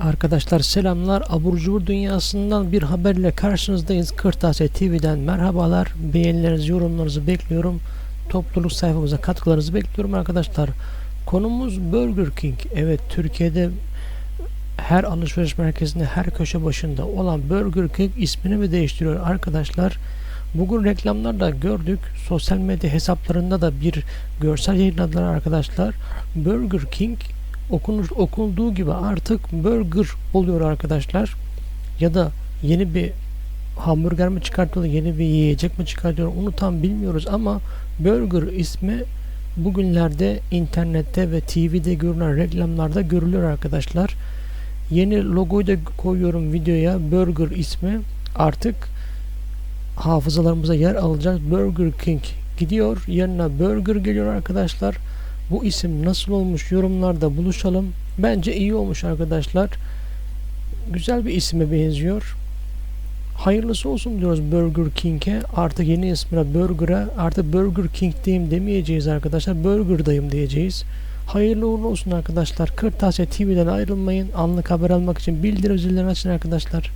Arkadaşlar selamlar. Abur cubur dünyasından bir haberle karşınızdayız. Kırtasiye TV'den merhabalar. Beğenilerinizi, yorumlarınızı bekliyorum. Topluluk sayfamıza katkılarınızı bekliyorum arkadaşlar. Konumuz Burger King. Evet Türkiye'de her alışveriş merkezinde her köşe başında olan Burger King ismini mi değiştiriyor arkadaşlar? Bugün reklamlarda gördük. Sosyal medya hesaplarında da bir görsel yayınladılar arkadaşlar. Burger King okunur okunduğu gibi artık burger oluyor arkadaşlar. Ya da yeni bir hamburger mi çıkartıyor, yeni bir yiyecek mi çıkartıyor onu tam bilmiyoruz ama burger ismi bugünlerde internette ve TV'de görünen reklamlarda görülüyor arkadaşlar. Yeni logoyu da koyuyorum videoya. Burger ismi artık hafızalarımıza yer alacak. Burger King gidiyor. Yanına burger geliyor arkadaşlar. Bu isim nasıl olmuş yorumlarda buluşalım. Bence iyi olmuş arkadaşlar. Güzel bir isime benziyor. Hayırlısı olsun diyoruz Burger King'e. Artık yeni ismine Burger'a artık Burger King diyeyim demeyeceğiz arkadaşlar. Burger'dayım diyeceğiz. Hayırlı uğurlu olsun arkadaşlar. Kırtasiye TV'den ayrılmayın. Anlık haber almak için bildirim zillerini açın arkadaşlar.